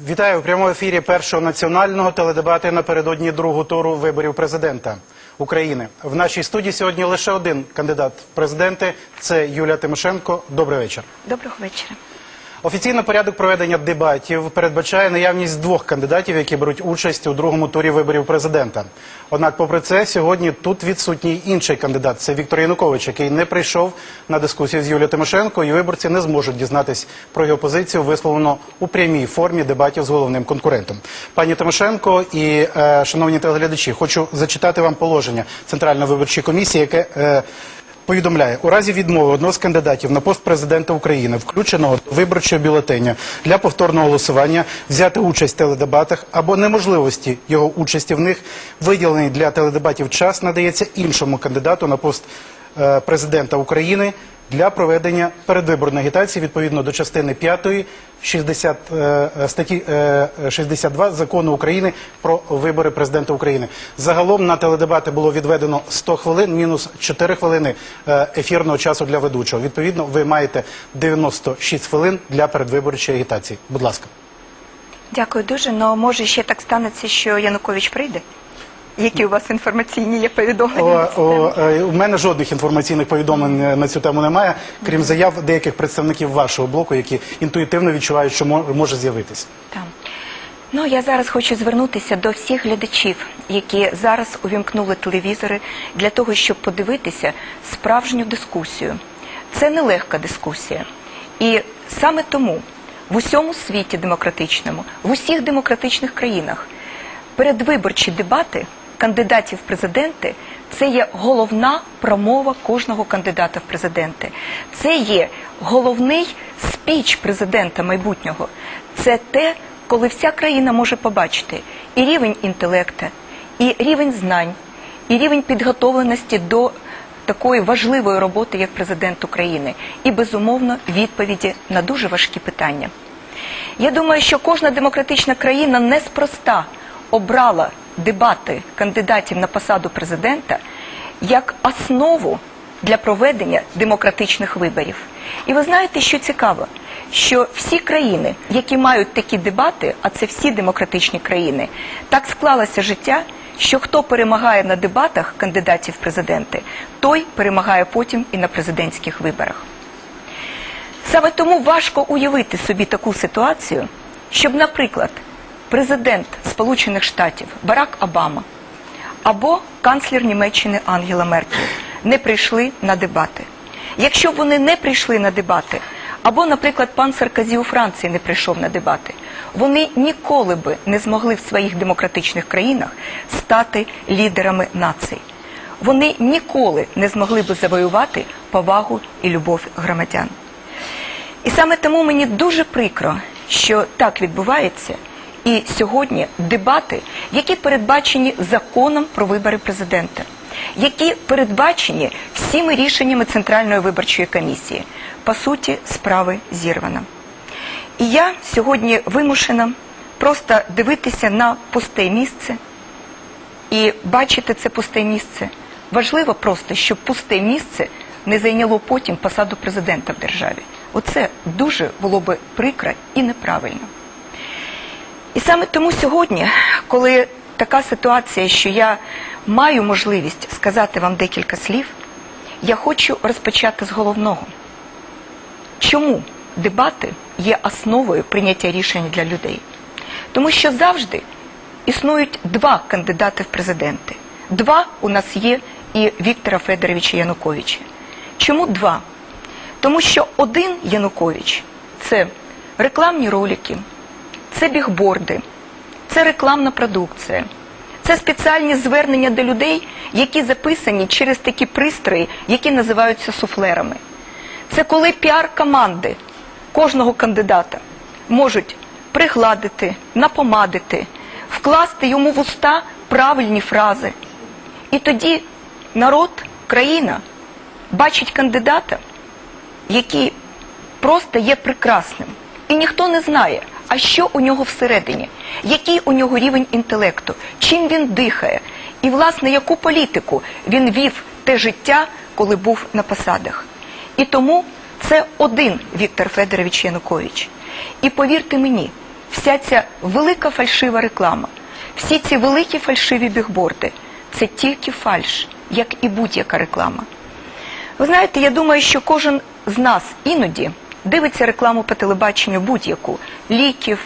Вітаю у прямому ефірі першого національного теледебати напередодні другого туру виборів президента України. В нашій студії сьогодні лише один кандидат в президенти. Це Юлія Тимошенко. Добрий вечір. Доброго вечора. Офіційно порядок проведення дебатів передбачає наявність двох кандидатів, які беруть участь у другому турі виборів президента. Однак, попри це, сьогодні тут відсутній інший кандидат. Це Віктор Янукович, який не прийшов на дискусію з Юлією Тимошенко, і виборці не зможуть дізнатись про його позицію, висловлену у прямій формі дебатів з головним конкурентом. Пані Тимошенко і е, шановні телеглядачі, хочу зачитати вам положення Центральної виборчої комісії, яке е, Повідомляє, у разі відмови одного з кандидатів на пост президента України, включеного до виборчого бюлетеня для повторного голосування, взяти участь в теледебатах або неможливості його участі в них, виділений для теледебатів час надається іншому кандидату на пост е, президента України для проведення передвиборної агітації відповідно до частини 5 60, е, е, статті е, 62 закону України про вибори президента України. Загалом на теледебати було відведено 100 хвилин, мінус 4 хвилини е, ефірного часу для ведучого. Відповідно, ви маєте 96 хвилин для передвиборчої агітації. Будь ласка. Дякую дуже. Ну може ще так станеться, що Янукович прийде? Які у вас інформаційні є повідомлення? О, на о, е, у мене жодних інформаційних повідомлень е, на цю тему немає, крім заяв деяких представників вашого блоку, які інтуїтивно відчувають, що може з'явитися. Там. Ну, я зараз хочу звернутися до всіх глядачів, які зараз увімкнули телевізори для того, щоб подивитися справжню дискусію. Це нелегка дискусія. І саме тому в усьому світі демократичному, в усіх демократичних країнах передвиборчі дебати кандидатів в президенти це є головна промова кожного кандидата в президенти. Це є головний спіч президента майбутнього. Це те, коли вся країна може побачити і рівень інтелекта, і рівень знань, і рівень підготовленості до такої важливої роботи, як президент України, і безумовно відповіді на дуже важкі питання. Я думаю, що кожна демократична країна неспроста обрала дебати кандидатів на посаду президента як основу для проведення демократичних виборів. І ви знаєте, що цікаво, що всі країни, які мають такі дебати, а це всі демократичні країни, так склалося життя, що хто перемагає на дебатах кандидатів в президенти, той перемагає потім і на президентських виборах. Саме тому важко уявити собі таку ситуацію, щоб, наприклад, президент Сполучених Штатів Барак Обама або канцлер Німеччини Ангела Меркель не прийшли на дебати. Якщо б вони не прийшли на дебати, або, наприклад, пан Сарказі у Франції не прийшов на дебати, вони ніколи би не змогли в своїх демократичних країнах стати лідерами націй. Вони ніколи не змогли би завоювати повагу і любов громадян. І саме тому мені дуже прикро, що так відбувається. І сьогодні дебати, які передбачені законом про вибори президента, які передбачені всіми рішеннями Центральної виборчої комісії, по суті, справи зірвана. І я сьогодні вимушена просто дивитися на пусте місце і бачити це пусте місце. Важливо просто, щоб пусте місце не зайняло потім посаду президента в державі. Оце дуже було би прикро і неправильно. І саме тому сьогодні, коли така ситуація, що я маю можливість сказати вам декілька слів, я хочу розпочати з головного. Чому дебати є основою прийняття рішень для людей? Тому що завжди існують два кандидати в президенти. Два у нас є і Віктора Федоровича Януковича. Чому два? Тому що один Янукович це рекламні ролики, це бігборди, це рекламна продукція, це спеціальні звернення до людей, які записані через такі пристрої, які називаються суфлерами. Це коли піар-команди кожного кандидата можуть пригладити, напомадити, вкласти йому в уста правильні фрази. І тоді народ, країна бачить кандидата, який просто є прекрасним. І ніхто не знає, а що у нього всередині, який у нього рівень інтелекту, чим він дихає, і, власне, яку політику він вів те життя, коли був на посадах. І тому це один Віктор Федорович Янукович. І повірте мені, вся ця велика фальшива реклама, всі ці великі фальшиві бігборди це тільки фальш, як і будь-яка реклама. Ви знаєте, я думаю, що кожен з нас іноді дивиться рекламу по телебаченню будь-яку ліків,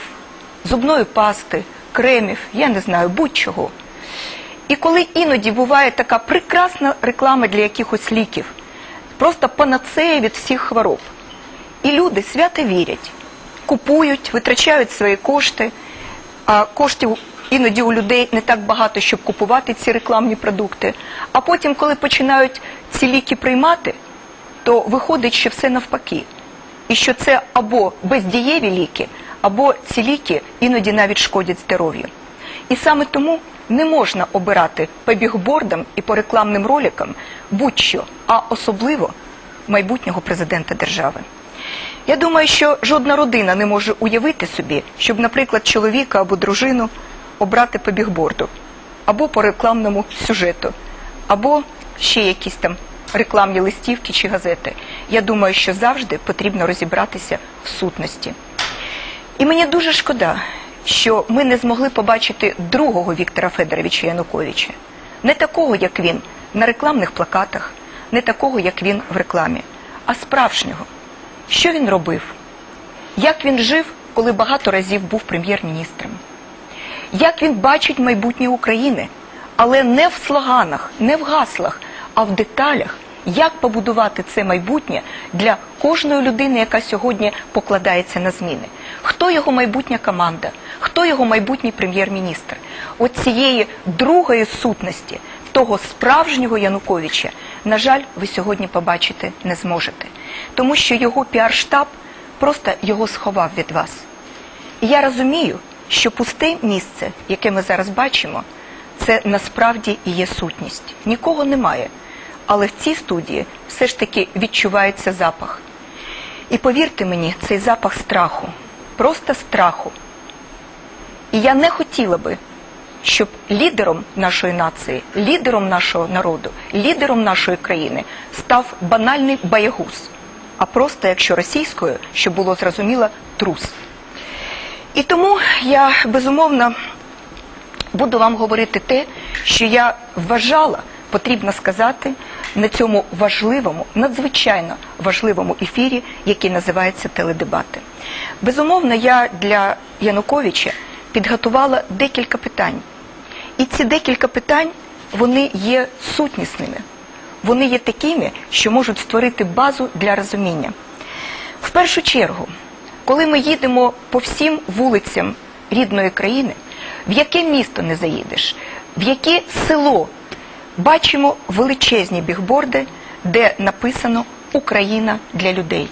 зубної пасти, кремів, я не знаю, будь-чого. І коли іноді буває така прекрасна реклама для якихось ліків, просто панацея від всіх хвороб. І люди свято вірять, купують, витрачають свої кошти, а коштів іноді у людей не так багато, щоб купувати ці рекламні продукти. А потім, коли починають ці ліки приймати, то виходить, що все навпаки. І що це або бездієві ліки, або ці ліки іноді навіть шкодять здоров'ю. І саме тому не можна обирати по бігбордам і по рекламним роликам будь-що, а особливо майбутнього президента держави. Я думаю, що жодна родина не може уявити собі, щоб, наприклад, чоловіка або дружину обрати по бігборду, або по рекламному сюжету, або ще якісь там рекламні листівки чи газети. Я думаю, що завжди потрібно розібратися в сутності. І мені дуже шкода, що ми не змогли побачити другого Віктора Федоровича Януковича. Не такого, як він на рекламних плакатах, не такого, як він в рекламі, а справжнього. Що він робив? Як він жив, коли багато разів був прем'єр-міністром? Як він бачить майбутнє України, але не в слоганах, не в гаслах, а в деталях, як побудувати це майбутнє для кожної людини, яка сьогодні покладається на зміни. Хто його майбутня команда, хто його майбутній прем'єр-міністр? От цієї другої сутності, того справжнього Януковича, на жаль, ви сьогодні побачити не зможете, тому що його піар-штаб просто його сховав від вас. І я розумію, що пусте місце, яке ми зараз бачимо, це насправді і є сутність. Нікого немає. Але в цій студії все ж таки відчувається запах. І повірте мені, цей запах страху, просто страху. І я не хотіла би, щоб лідером нашої нації, лідером нашого народу, лідером нашої країни став банальний боягуз, а просто, якщо російською, щоб було зрозуміло, трус. І тому я безумовно буду вам говорити те, що я вважала потрібно сказати на цьому важливому, надзвичайно важливому ефірі, який називається теледебати. Безумовно, я для Януковича підготувала декілька питань. І ці декілька питань вони є сутнісними. Вони є такими, що можуть створити базу для розуміння. В першу чергу, коли ми їдемо по всім вулицям рідної країни, в яке місто не заїдеш, в яке село бачимо величезні бігборди, де написано Україна для людей.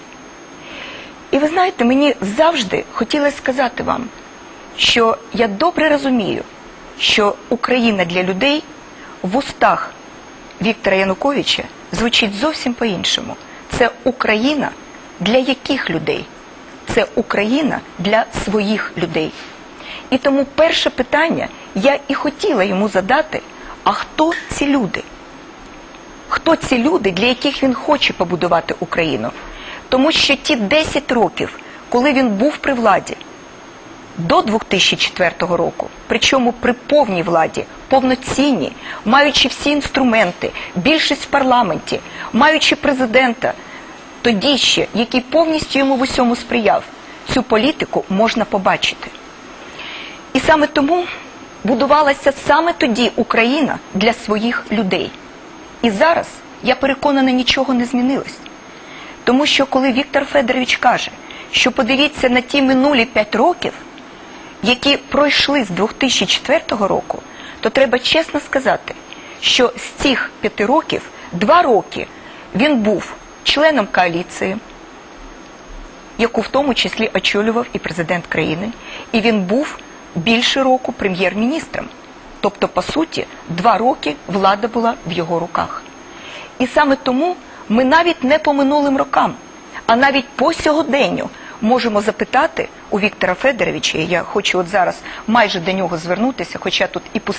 І ви знаєте, мені завжди хотілося сказати вам, що я добре розумію, що Україна для людей в устах Віктора Януковича звучить зовсім по-іншому. Це Україна для яких людей? Це Україна для своїх людей. І тому перше питання я і хотіла йому задати: а хто ці люди? Хто ці люди, для яких він хоче побудувати Україну? Тому що ті 10 років, коли він був при владі, до 2004 року, причому при повній владі, повноцінній, маючи всі інструменти, більшість в парламенті, маючи президента, тоді ще, який повністю йому в усьому сприяв, цю політику можна побачити. І саме тому будувалася саме тоді Україна для своїх людей. І зараз, я переконана, нічого не змінилось. Тому що коли Віктор Федорович каже, що подивіться на ті минулі 5 років, які пройшли з 2004 року, то треба чесно сказати, що з цих п'яти років два роки він був членом коаліції, яку в тому числі очолював і президент країни, і він був більше року прем'єр-міністром. Тобто, по суті, два роки влада була в його руках. І саме тому ми навіть не по минулим рокам, а навіть по сьогоденню можемо запитати у Віктора Федоровича, і я хочу от зараз майже до нього звернутися, хоча тут і пусте